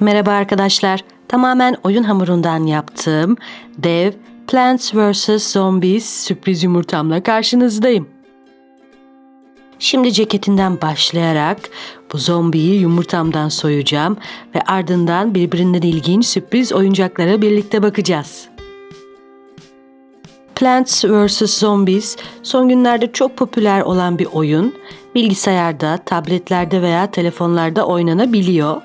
Merhaba arkadaşlar. Tamamen oyun hamurundan yaptığım dev Plants vs. Zombies sürpriz yumurtamla karşınızdayım. Şimdi ceketinden başlayarak bu zombiyi yumurtamdan soyacağım ve ardından birbirinden ilginç sürpriz oyuncaklara birlikte bakacağız. Plants vs. Zombies son günlerde çok popüler olan bir oyun. Bilgisayarda, tabletlerde veya telefonlarda oynanabiliyor.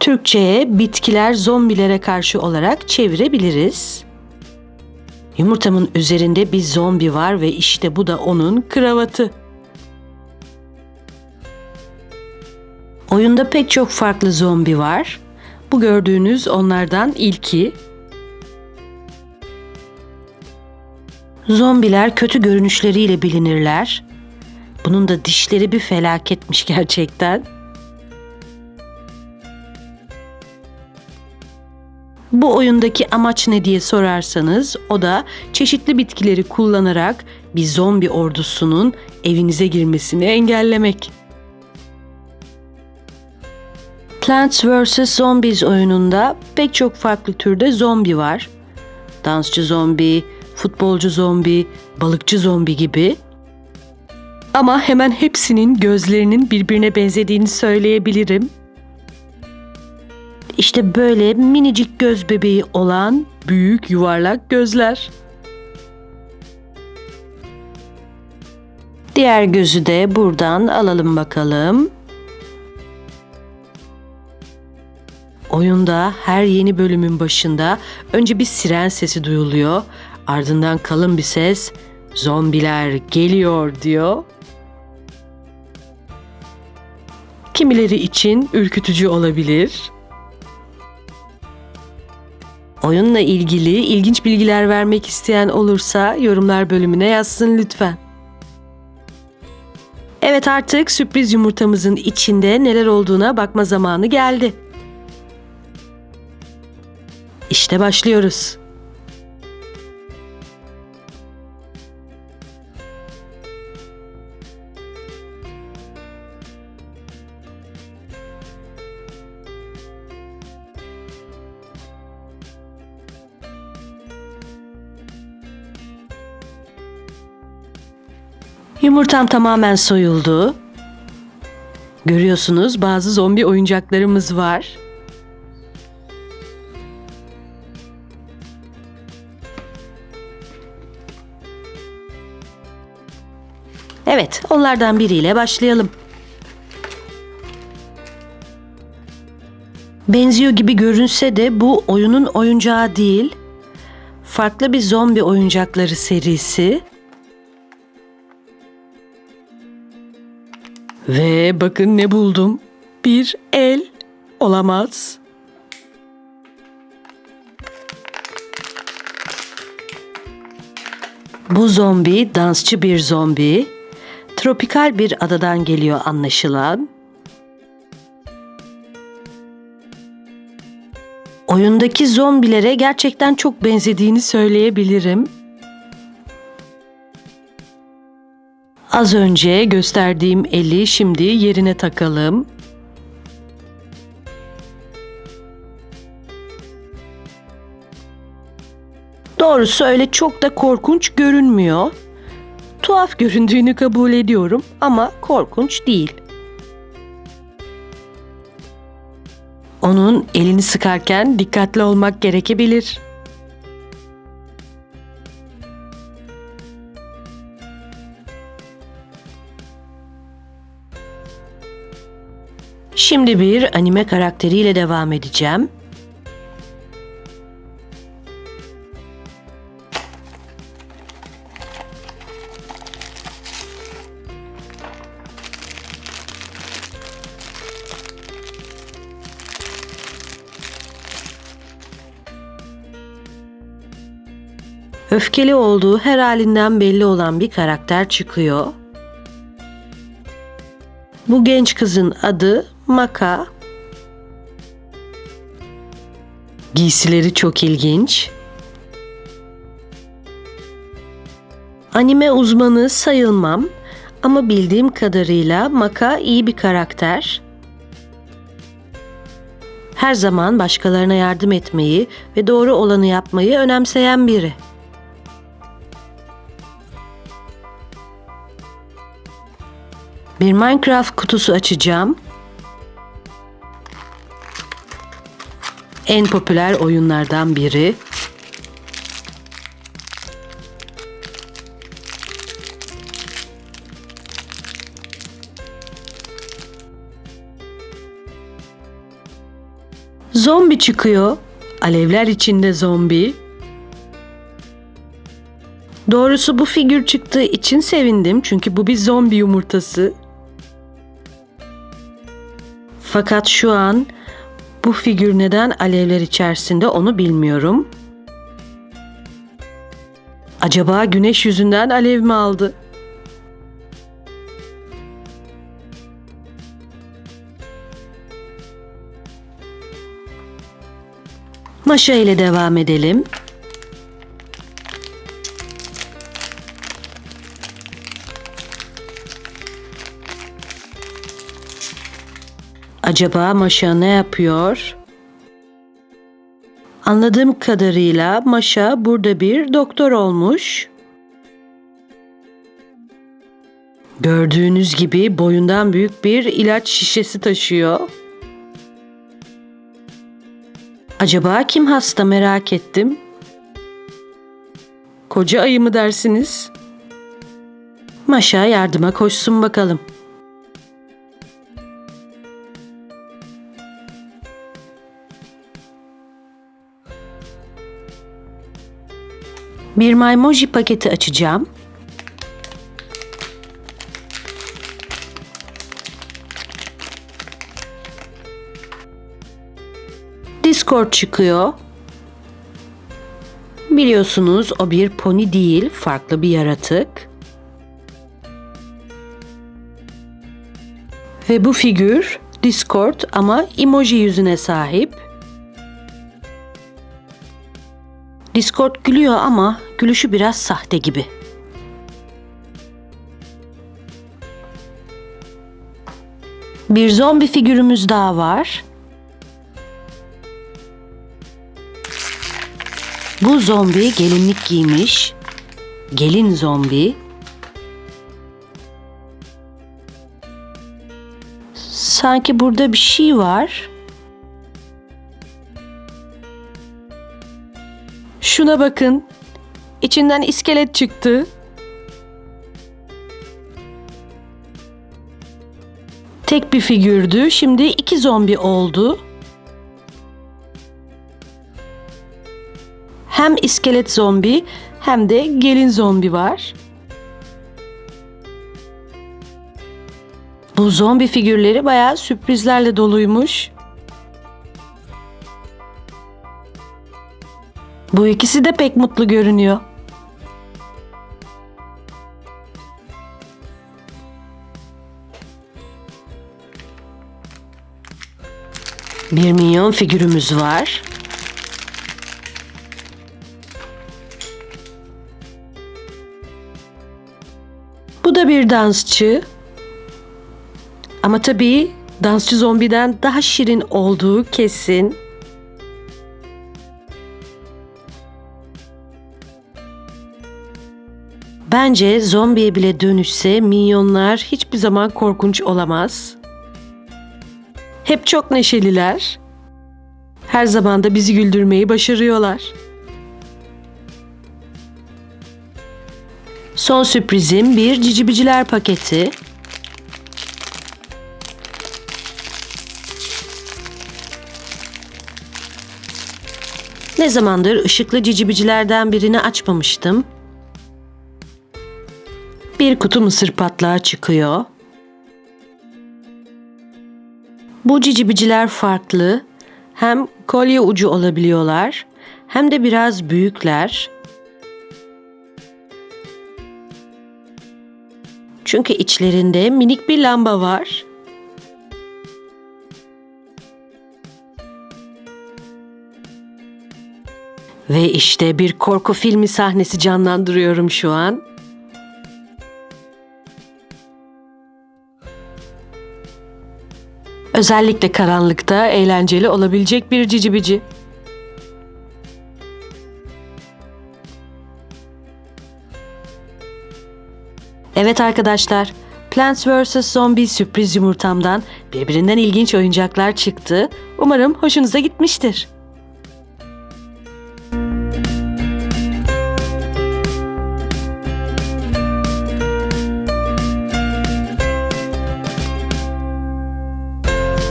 Türkçe'ye bitkiler zombilere karşı olarak çevirebiliriz. Yumurtamın üzerinde bir zombi var ve işte bu da onun kravatı. Oyunda pek çok farklı zombi var. Bu gördüğünüz onlardan ilki. Zombiler kötü görünüşleriyle bilinirler. Bunun da dişleri bir felaketmiş gerçekten. Bu oyundaki amaç ne diye sorarsanız o da çeşitli bitkileri kullanarak bir zombi ordusunun evinize girmesini engellemek. Plants vs. Zombies oyununda pek çok farklı türde zombi var. Dansçı zombi, futbolcu zombi, balıkçı zombi gibi. Ama hemen hepsinin gözlerinin birbirine benzediğini söyleyebilirim. İşte böyle minicik göz bebeği olan büyük yuvarlak gözler. Diğer gözü de buradan alalım bakalım. Oyunda her yeni bölümün başında önce bir siren sesi duyuluyor. Ardından kalın bir ses zombiler geliyor diyor. Kimileri için ürkütücü olabilir. Oyunla ilgili ilginç bilgiler vermek isteyen olursa yorumlar bölümüne yazsın lütfen. Evet artık sürpriz yumurtamızın içinde neler olduğuna bakma zamanı geldi. İşte başlıyoruz. Yumurtam tamamen soyuldu. Görüyorsunuz bazı zombi oyuncaklarımız var. Evet, onlardan biriyle başlayalım. Benziyor gibi görünse de bu oyunun oyuncağı değil. Farklı bir zombi oyuncakları serisi. Ve bakın ne buldum. Bir el olamaz. Bu zombi dansçı bir zombi. Tropikal bir adadan geliyor anlaşılan. Oyundaki zombilere gerçekten çok benzediğini söyleyebilirim. Az önce gösterdiğim eli şimdi yerine takalım. Doğrusu öyle çok da korkunç görünmüyor. Tuhaf göründüğünü kabul ediyorum ama korkunç değil. Onun elini sıkarken dikkatli olmak gerekebilir. Şimdi bir anime karakteriyle devam edeceğim. Öfkeli olduğu her halinden belli olan bir karakter çıkıyor. Bu genç kızın adı Maka. Giysileri çok ilginç. Anime uzmanı sayılmam ama bildiğim kadarıyla Maka iyi bir karakter. Her zaman başkalarına yardım etmeyi ve doğru olanı yapmayı önemseyen biri. Bir Minecraft kutusu açacağım. En popüler oyunlardan biri. Zombi çıkıyor. Alevler içinde zombi. Doğrusu bu figür çıktığı için sevindim çünkü bu bir zombi yumurtası. Fakat şu an bu figür neden alevler içerisinde onu bilmiyorum. Acaba güneş yüzünden alev mi aldı? Maşa ile devam edelim. Acaba Maşa ne yapıyor? Anladığım kadarıyla Maşa burada bir doktor olmuş. Gördüğünüz gibi boyundan büyük bir ilaç şişesi taşıyor. Acaba kim hasta merak ettim. Koca ayı mı dersiniz? Maşa yardıma koşsun bakalım. Bir Maymoji paketi açacağım. Discord çıkıyor. Biliyorsunuz o bir pony değil, farklı bir yaratık. Ve bu figür Discord ama emoji yüzüne sahip. Discord gülüyor ama gülüşü biraz sahte gibi. Bir zombi figürümüz daha var. Bu zombi gelinlik giymiş. Gelin zombi. Sanki burada bir şey var. Şuna bakın. İçinden iskelet çıktı. Tek bir figürdü. Şimdi iki zombi oldu. Hem iskelet zombi hem de gelin zombi var. Bu zombi figürleri bayağı sürprizlerle doluymuş. Bu ikisi de pek mutlu görünüyor. Bir minyon figürümüz var. Bu da bir dansçı. Ama tabii dansçı zombiden daha şirin olduğu kesin. Bence zombiye bile dönüşse minyonlar hiçbir zaman korkunç olamaz. Hep çok neşeliler. Her zaman da bizi güldürmeyi başarıyorlar. Son sürprizim bir cicibiciler paketi. Ne zamandır ışıklı cicibicilerden birini açmamıştım. Bir kutu mısır patlağı çıkıyor. Bu cicibiciler farklı. Hem kolye ucu olabiliyorlar hem de biraz büyükler. Çünkü içlerinde minik bir lamba var. Ve işte bir korku filmi sahnesi canlandırıyorum şu an. Özellikle karanlıkta eğlenceli olabilecek bir cici bici. Evet arkadaşlar, Plants vs. Zombies sürpriz yumurtamdan birbirinden ilginç oyuncaklar çıktı. Umarım hoşunuza gitmiştir.